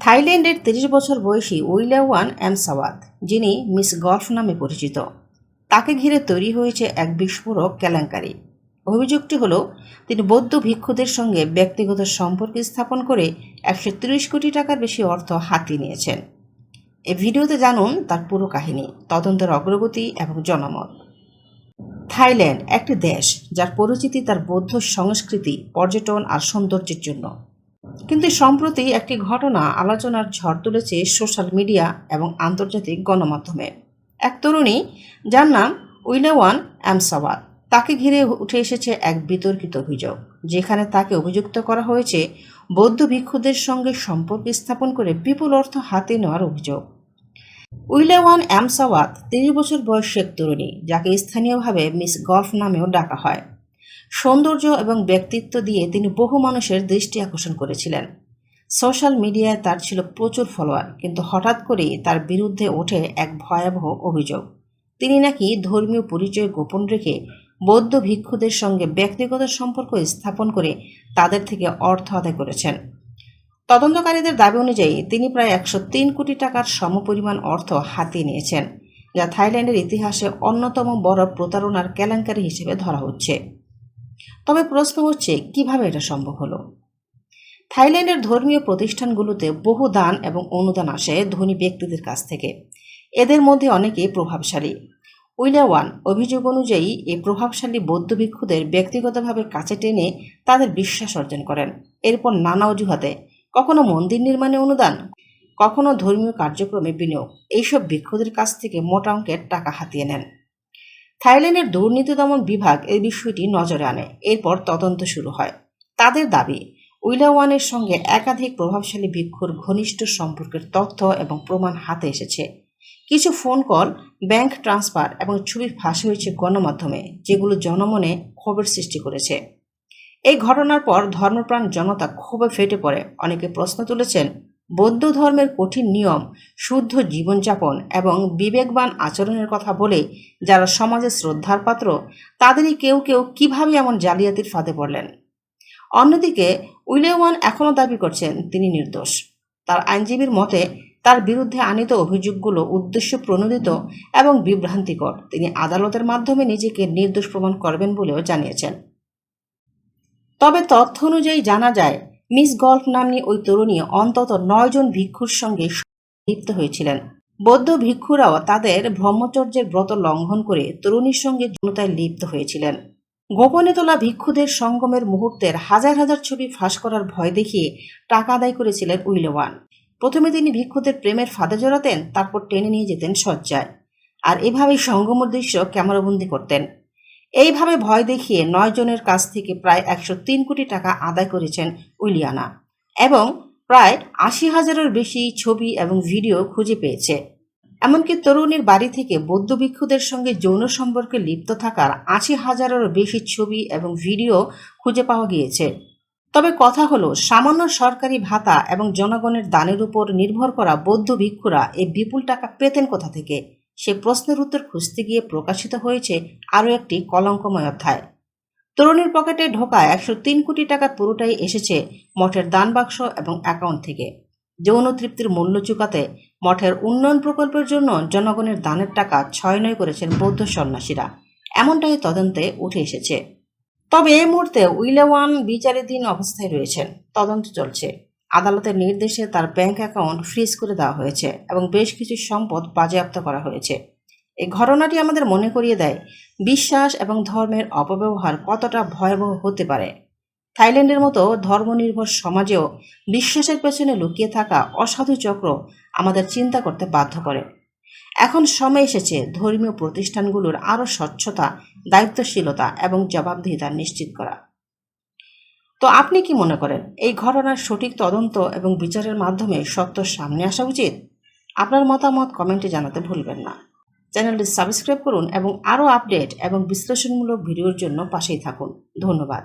থাইল্যান্ডের তিরিশ বছর বয়সী উইলাওয়ান এমসাওয়াত, যিনি মিস গল্ফ নামে পরিচিত। তাকে ঘিরে তৈরি হয়েছে এক বিস্ফোরক কেলেঙ্কারি। অভিযোগটি হল, তিনি বৌদ্ধ ভিক্ষুদের সঙ্গে ব্যক্তিগত সম্পর্ক স্থাপন করে একশো তিরিশ কোটি টাকার বেশি অর্থ হাতিয়ে নিয়েছেন। এ ভিডিওতে জানুন তার পুরো কাহিনী, তদন্তের অগ্রগতি এবং জনমত। থাইল্যান্ড একটি দেশ, যার পরিচিতি তার বৌদ্ধ সংস্কৃতি, পর্যটন আর সৌন্দর্যের জন্য। কিন্তু সম্প্রতি একটি ঘটনা আলোচনার ঝড় তুলেছে সোশ্যাল মিডিয়া এবং আন্তর্জাতিক গণমাধ্যমে। এক তরুণী যার নাম উইলাওয়ান অ্যামসাওয়াত তাকে ঘিরে উঠে এসেছে এক বিতর্কিত অভিযোগ, যেখানে তাকে অভিযুক্ত করা হয়েছে বৌদ্ধ ভিক্ষুদের সঙ্গে সম্পর্ক স্থাপন করে বিপুল অর্থ হাতে নেওয়ার অভিযোগ। উইলাওয়ান অ্যামসাওয়াত তিরিশ বছর বয়সী এক তরুণী, যাকে স্থানীয়ভাবে মিস গল্ফ নামেও ডাকা হয়। সৌন্দর্য এবং ব্যক্তিত্ব দিয়ে তিনি বহু মানুষের দৃষ্টি আকর্ষণ করেছিলেন। সোশ্যাল মিডিয়ায় তার ছিল প্রচুর ফলোয়ার, কিন্তু হঠাৎ করেই তার বিরুদ্ধে ওঠে এক ভয়াবহ অভিযোগ। তিনি নাকি ধর্মীয় পরিচয় গোপন রেখে বৌদ্ধ ভিক্ষুদের সঙ্গে ব্যক্তিগত সম্পর্ক স্থাপন করে তাদের থেকে অর্থ আদায় করেছেন। তদন্তকারীদের দাবি অনুযায়ী তিনি প্রায় একশো তিন কোটি টাকার সমপরিমাণ অর্থ হাতিয়ে নিয়েছেন, যা থাইল্যান্ডের ইতিহাসে অন্যতম বড় প্রতারণার কেলেঙ্কারি হিসেবে ধরা হচ্ছে। তবে প্রশ্ন হচ্ছে কীভাবে এটা সম্ভব হলো? থাইল্যান্ডের ধর্মীয় প্রতিষ্ঠানগুলোতে বহু দান এবং অনুদান আসে ধনী ব্যক্তিদের কাছ থেকে। এদের মধ্যে অনেকে প্রভাবশালী। উইলাওয়ান অভিযোগ অনুযায়ী, এই প্রভাবশালী বৌদ্ধ ভিক্ষুদের ব্যক্তিগতভাবে কাছে টেনে তাদের বিশ্বাস অর্জন করেন। এরপর নানা অজুহাতে, কখনো মন্দির নির্মাণে অনুদান, কখনো ধর্মীয় কার্যক্রমে বিনিয়োগ, এইসব ভিক্ষুদের কাছ থেকে মোটা অঙ্কের টাকা হাতিয়ে নেন। থাইল্যান্ডের দুর্নীতি দমন বিভাগ এই বিষয়টি নজরে আনে। এরপর তদন্ত শুরু হয়। তাদের দাবি, উইলাওয়ানের সঙ্গে একাধিক প্রভাবশালী ভিক্ষুর ঘনিষ্ঠ সম্পর্কের তথ্য এবং প্রমাণ হাতে এসেছে। কিছু ফোন কল, ব্যাংক ট্রান্সফার এবং ছবি ফাঁস হয়েছে গণমাধ্যমে, যেগুলো জনমনে ক্ষোভের সৃষ্টি করেছে। এই ঘটনার পর ধর্মপ্রাণ জনতা ক্ষোভে ফেটে পড়ে। অনেকে প্রশ্ন তুলেছেন বৌদ্ধ ধর্মের কঠিন নিয়ম, শুদ্ধ জীবনযাপন এবং বিবেকবান আচরণের কথা বলে যারা সমাজে শ্রদ্ধার পাত্র, তাদেরই কেউ কেউ কীভাবে এমন জালিয়াতির ফাঁদে পড়লেন? অন্যদিকে উইলেওয়ান এখনও দাবি করছেন, তিনি নির্দোষ। তার আইনজীবীর মতে, তার বিরুদ্ধে আনিত অভিযোগগুলো উদ্দেশ্য প্রণোদিত এবং বিভ্রান্তিকর। তিনি আদালতের মাধ্যমে নিজেকে নির্দোষ প্রমাণ করবেন বলেও জানিয়েছেন। তবে তথ্য অনুযায়ী জানা যায় মিস গল্ফ নামনি ওই তরুণী অন্তত নয়জন ভিক্ষুর সঙ্গে লিপ্ত হয়েছিলেন। বৌদ্ধ ভিক্ষুরাও তাদের ব্রহ্মচর্যের ব্রত লঙ্ঘন করে তরুণীর সঙ্গে যৌনতায় লিপ্ত হয়েছিলেন। গোপনে তোলা ভিক্ষুদের সঙ্গমের মুহূর্তের হাজার হাজার ছবি ফাঁস করার ভয় দেখিয়ে টাকা আদায় করেছিলেন উইলওয়ান প্রথমে তিনি ভিক্ষুদের প্রেমের ফাঁদে জড়াতেন, তারপর টেনে নিয়ে যেতেন সজ্জায় আর এভাবেই সঙ্গমের দৃশ্য ক্যামেরাবন্দি করতেন। এইভাবে ভয় দেখিয়ে নয় জনের কাছ থেকে প্রায় একশো তিন কোটি টাকা আদায় করেছেন উইলিয়ানা এবং প্রায় আশি হাজারের বেশি ছবি এবং ভিডিও খুঁজে পেয়েছে। এমনকি তরুণীর বাড়ি থেকে বৌদ্ধ ভিক্ষুদের সঙ্গে যৌন সম্পর্কে লিপ্ত থাকার আশি হাজারেরও বেশি ছবি এবং ভিডিও খুঁজে পাওয়া গিয়েছে। তবে কথা হলো, সামান্য সরকারি ভাতা এবং জনগণের দানের উপর নির্ভর করা বৌদ্ধ ভিক্ষুরা এই বিপুল টাকা পেতেন কোথা থেকে? সে প্রশ্নের উত্তর খুঁজতে গিয়ে প্রকাশিত হয়েছে আরও একটি কলঙ্কময় অধ্যায়। তরুণীর পকেটে ঢোকা একশো তিন কোটি টাকার পুরোটাই এসেছে মঠের দান বাক্স এবং অ্যাকাউন্ট থেকে। যৌন তৃপ্তির মূল্য চুকাতে মঠের উন্নয়ন প্রকল্পের জন্য জনগণের দানের টাকা ছয় নয় করেছেন বৌদ্ধ সন্ন্যাসীরা। এমনটাই তদন্তে উঠে এসেছে। তবে এই মুহূর্তে উইলেওয়ান বিচারাধীন অবস্থায় রয়েছেন। তদন্ত চলছে। আদালতের নির্দেশে তার ব্যাংক অ্যাকাউন্ট ফ্রিজ করে দেওয়া হয়েছে এবং বেশ কিছু সম্পদ বাজেয়াপ্ত করা হয়েছে। এই ঘটনাটি আমাদের মনে করিয়ে দেয়, বিশ্বাস এবং ধর্মের অপব্যবহার কতটা ভয়াবহ হতে পারে। থাইল্যান্ডের মতো ধর্মনির্ভর সমাজেও বিশ্বাসের পেছনে লুকিয়ে থাকা অসাধু চক্র আমাদের চিন্তা করতে বাধ্য করে। এখন সময় এসেছে ধর্মীয় প্রতিষ্ঠানগুলোর আরও স্বচ্ছতা, দায়িত্বশীলতা এবং জবাবদিহিতা নিশ্চিত করা। তো আপনি কি মনে করেন, এই ঘটনার সঠিক তদন্ত এবং বিচারের মাধ্যমে সত্য সামনে আসা উচিত? আপনার মতামত কমেন্টে জানাতে ভুলবেন না। চ্যানেলটি সাবস্ক্রাইব করুন এবং আরও আপডেট এবং বিশ্লেষণমূলক ভিডিওর জন্য পাশেই থাকুন। ধন্যবাদ।